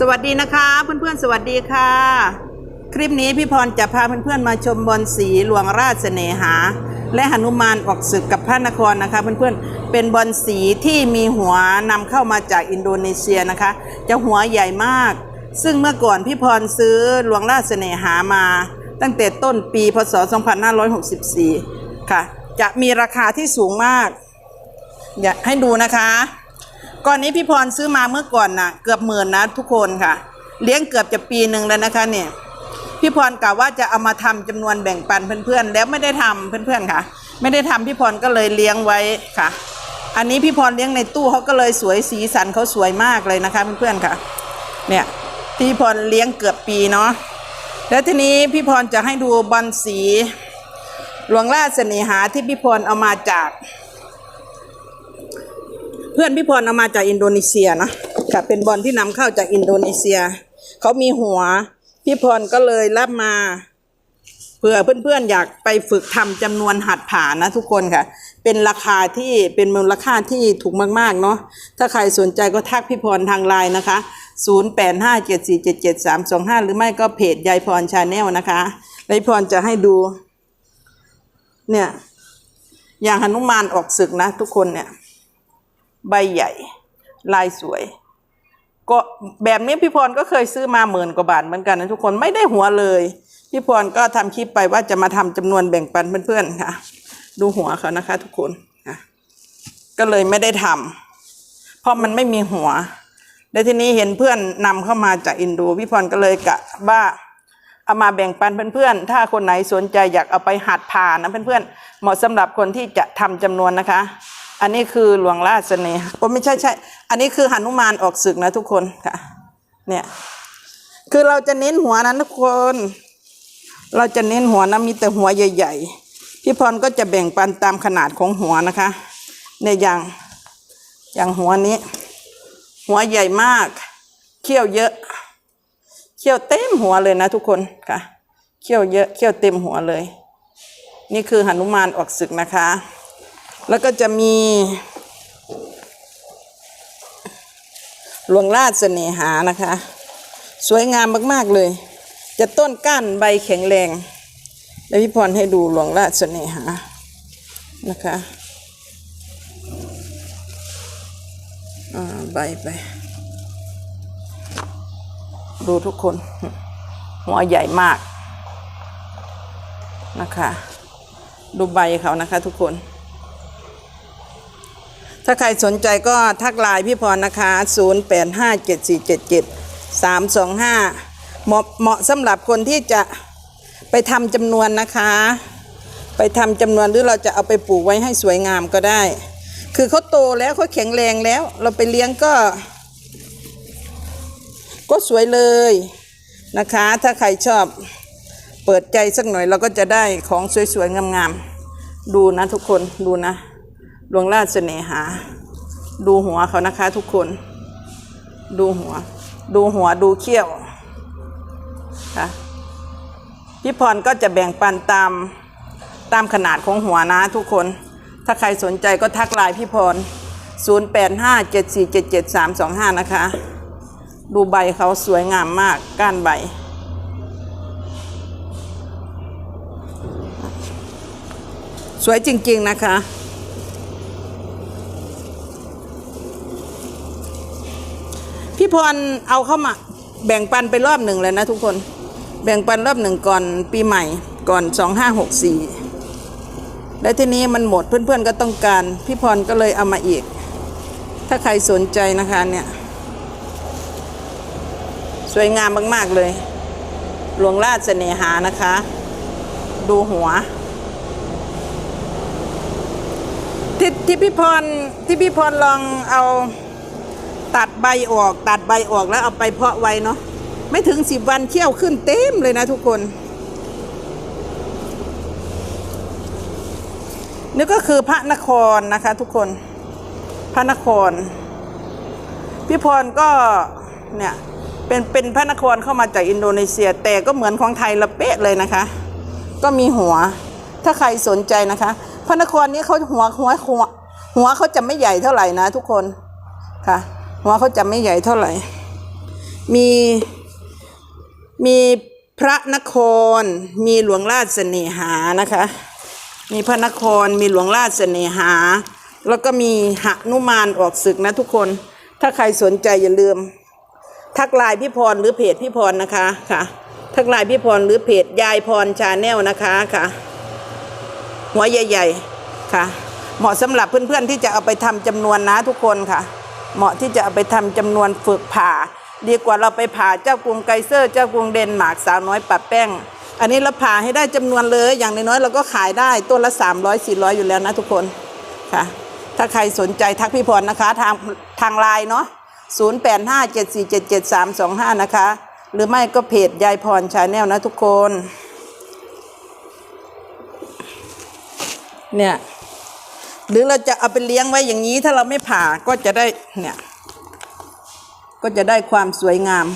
สวัสดีนะคะ เพื่อนๆ สวัสดีค่ะ คลิปนี้พี่พรจะพาเพื่อนๆมาชมบอลสีหลวงราชเสน่หา และหนุมานออกศึกกับพระนครนะคะ เพื่อนๆเป็นบอลสีที่มีหัวนำเข้ามาจากอินโดนีเซียนะคะ จะหัวใหญ่มาก ซึ่งเมื่อก่อนพี่พรซื้อหลวงราชเสน่หามา ตั้งแต่ต้นปีพศ 2564 ค่ะ จะมีราคาที่สูงมาก อยากให้ดูนะคะ ก่อนนี้พี่พรซื้อมาเมื่อก่อนนะเกือบหมื่นนะทุกคนค่ะ เลี้ยงเกือบจะปีหนึ่งแล้วนะคะเนี่ยพี่พรกล่าวว่าจะเอามาทำจำนวนแบ่งปันเพื่อนๆ แล้วไม่ได้ทำเพื่อนๆค่ะ ไม่ได้ทำพี่พรก็เลยเลี้ยงไว้ค่ะ อันนี้พี่พรเลี้ยงในตู้เขาก็เลยสวยสีสันเขาสวยมากเลยนะคะเพื่อนๆค่ะ เนี่ยพี่พรเลี้ยงเกือบปีเนาะแล้วทีนี้พี่พรจะให้ดูบอลสีหลวงราชเสน่หาที่พี่พรเอามาจาก เพื่อนพี่พรเอามาจากอินโดนีเซียนะค่ะเป็นบอลที่นำเข้าจากอินโดนีเซีย เขามีหัว พี่พรก็เลยรับมาเผื่อเพื่อนๆอยากไปฝึกทำจำนวนหัดผ่านะทุกคนค่ะ เป็นราคาที่เป็นมูลค่าที่ถูกมากๆเนาะถ้าใครสนใจก็ทักพี่พรทางไลน์นะคะ0857477325 หรือไม่ก็เพจยายพรชาแนลนะคะยายพรจะให้ดู เนี่ย อย่างหนุมานออกศึกนะทุกคนเนี่ย ใบใหญ่ ลายสวย ก็แบบนี้พี่พรก็เคยซื้อมาหมื่นกว่าบาทเหมือนกันนะทุกคนไม่ได้หัวเลย พี่พรก็ทำคลิปไปว่าจะมาทำจำนวนแบ่งปันเพื่อนๆค่ะ ดูหัวเขานะคะ ทุกคนค่ะก็เลยไม่ได้ทำเพราะมันไม่มีหัวแล้วทีนี้เห็นเพื่อนนำเข้ามาจากอินโดพี่พรก็เลยกะว่าเอามาแบ่งปันเพื่อนๆ ถ้าคนไหนสนใจอยากเอาไปหัดผ่านนะเพื่อนๆ เหมาะสำหรับคนที่จะทำจำนวนนะคะ อันนี้คือหลวงราชเสน่ห์โอ้ไม่ใช่ใช่ อันนี้คือหนุมานออกศึกนะทุกคนค่ะ เนี่ย คือเราจะเน้นหัวนั้นทุกคน เราจะเน้นหัวนะมีแต่หัวใหญ่ ๆ พี่พรก็จะแบ่งปันตามขนาดของหัวนะคะเนี่ยอย่างอย่างหัวนี้ หัวใหญ่มาก เขี้ยวเยอะ เขี้ยวเต็มหัวเลยนะทุกคนค่ะ เขี้ยวเยอะ เขี้ยวเต็มหัวเลย นี่คือหนุมานออกศึกนะคะ แล้วก็จะมีหลวงราชเสน่หานะคะ สวยงามมากๆเลย จะต้นก้านใบแข็งแรง แล้วพี่พรให้ดูหลวงราชเสน่หานะคะอ่าใบไป ดูทุกคน หัวใหญ่มากนะคะ ดูใบเขานะคะทุกคนาใครสนใจก็ทักไลน์พี่พรนะคะ 0857477325 เหมาะเหมาะสำหรับคนที่จะไปทำจำนวนนะคะ ไปทำจำนวนหรือเราจะเอาไปปลูกไว้ให้สวยงามก็ได้ คือเขาโตแล้วเขาแข็งแรงแล้ว เราไปเลี้ยงก็ ก็สวยเลยนะคะ ถ้าใครชอบเปิดใจสักหน่อยเราก็จะได้ของสวยๆงามๆดูนะทุกคนดูนะ หลวงราชเสน่หา ดูหัวเขานะคะทุกคน ดูหัว ดูหัวดูเขี้ยวค่ะพี่พรก็จะแบ่งปันตามตามขนาดของหัวนะทุกคน ถ้าใครสนใจก็ทักไลน์พี่พร 0857477325 นะคะ ดูใบเขาสวยงามมากก้านใบ สวยจริง ๆ นะคะ พรเอาเข้ามา แบ่งปันไปรอบหนึ่งเลยนะทุกคน แบ่งปันรอบหนึ่งก่อนปีใหม่ก่อนสองห้าหกสี่และทีนี้มันหมดเพื่อนๆก็ต้องการ พี่พรก็เลยเอามาอีก ถ้าใครสนใจนะคะเนี่ย สวยงามมากๆเลย หลวงราชเสน่หานะคะ ดูหัวที่ที่พี่พรที่พี่พรลองเอา ตัดใบออก ตัดใบออกแล้วเอาไปเพาะไว้เนาะไม่ถึงสิบวันเขี้ยวขึ้นเต็มเลยนะทุกคนนี่ก็คือพระนครนะคะทุกคนพระนคร พี่พรก็เนี่ยเป็นเป็นพระนครเข้ามาจากอินโดนีเซีย แต่ก็เหมือนของไทยละเป๊ะเลยนะคะ ก็มีหัวถ้าใครสนใจนะคะ พระนครนี้เขาหัวหัวหัวหัวเขาจะไม่ใหญ่เท่าไหร่นะทุกคนค่ะ หัวเขาจะไม่ใหญ่เท่าไหร่ มีมีพระนคร มีหลวงราชเสน่หานะคะ มีพระนครมีหลวงราชเสน่หา แล้วก็มีหนุมานออกศึกนะทุกคน ถ้าใครสนใจอย่าลืม ทักไลน์พี่พรหรือเพจพี่พรนะคะค่ะ ทักไลน์พี่พรหรือเพจยายพรชาแนลนะคะค่ะ หัวใหญ่ๆค่ะ เหมาะสำหรับเพื่อนๆที่จะเอาไปทำจำนวนนะทุกคนค่ะ เหมาะที่จะเอาไปทำจำนวนฝึกผ่า ดีกว่าเราไปผ่าเจ้ากรุงไกเซอร์ เจ้ากรุงเดนมาร์กสาวน้อยปัดแป้ง อันนี้เราผ่าให้ได้จำนวนเลย อย่างน้อยๆเราก็ขายได้ตัวละ 300 400 อยู่แล้วนะทุกคนค่ะ ถ้าใครสนใจทักพี่พรนะคะ ทางทางไลน์เนาะ0857477325 นะคะ หรือไม่ก็เพจยายพรชาแนลนะทุกคน เนี่ย หรือเราจะเอาไปเลี้ยงไว้อย่างนี้ ถ้าเราไม่ผ่าก็จะได้เนี่ยก็จะได้ความสวยงาม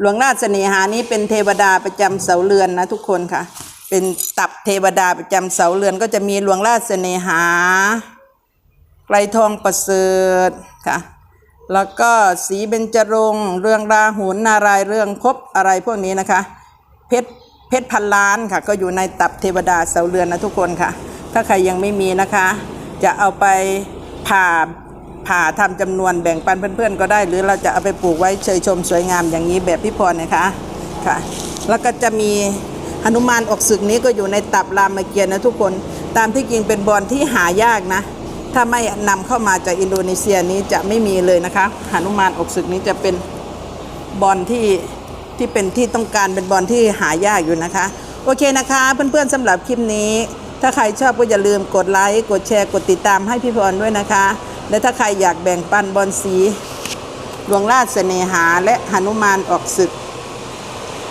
หลวงราชเสน่หานี้เป็นเทวดาประจำเสาเรือนนะทุกคนค่ะ เป็นตับเทวดาประจำเสาเรือน ก็จะมีหลวงราชเสน่หา ไกลทองประเสริฐค่ะ แล้วก็สีเบญจรงเรื่องราหุลนารายเรื่องพบอะไรพวกนี้นะคะ เพชรเพชรพันล้านค่ะ ก็อยู่ในตับเทวดาเสาเรือนนะทุกคนค่ะ ถ้าใครยังไม่มีนะคะ จะเอาไปผ่าผ่าทำจำนวนแบ่งปันเพื่อนๆก็ได้ หรือเราจะเอาไปปลูกไว้เชยชมสวยงามอย่างนี้แบบพี่พรนะคะค่ะ แล้วก็จะมีหนุมานออกศึกนี้ก็อยู่ในตับรามเกียรติ์นะทุกคนตามที่จริงเป็นบอลที่หายากนะ ถ้าไม่นำเข้ามาจากอินโดนีเซียนี้จะไม่มีเลยนะคะหนุมานออกศึกนี้จะเป็นบอลที่ที่เป็นที่ต้องการเป็นบอลที่หายากอยู่นะคะ โอเคนะคะ เพื่อนๆสำหรับคลิปนี้ ถ้าใครชอบก็อย่าลืมกดไลค์ กดแชร์ กดติดตามให้พี่พรด้วยนะคะ และถ้าใครอยากแบ่งปันบอลสีหลวงราชเสนหาและหนุมานออกศึก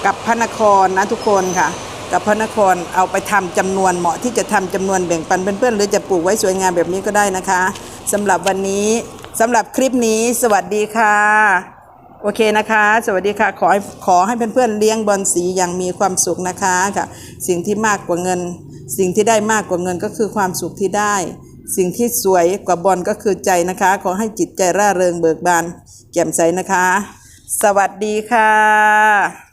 กับพระนครนะทุกคนค่ะ กับพระนครเอาไปทำจำนวนเหมาะที่จะทำจำนวนแบ่งปันเพื่อนๆหรือจะปลูกไว้สวยงามแบบนี้ก็ได้นะคะสำหรับวันนี้สำหรับคลิปนี้สวัสดีค่ะ โอเคนะคะ สวัสดีค่ะ ขอให้ขอให้เพื่อนๆเลี้ยงบอลสีอย่างมีความสุขนะคะค่ะ สิ่งที่มากกว่าเงิน สิ่งที่ได้มากกว่าเงินก็คือความสุขที่ได้ สิ่งที่สวยกว่าบอลก็คือใจนะคะ ขอให้จิตใจร่าเริงเบิกบานแจ่มใสนะคะ สวัสดีค่ะ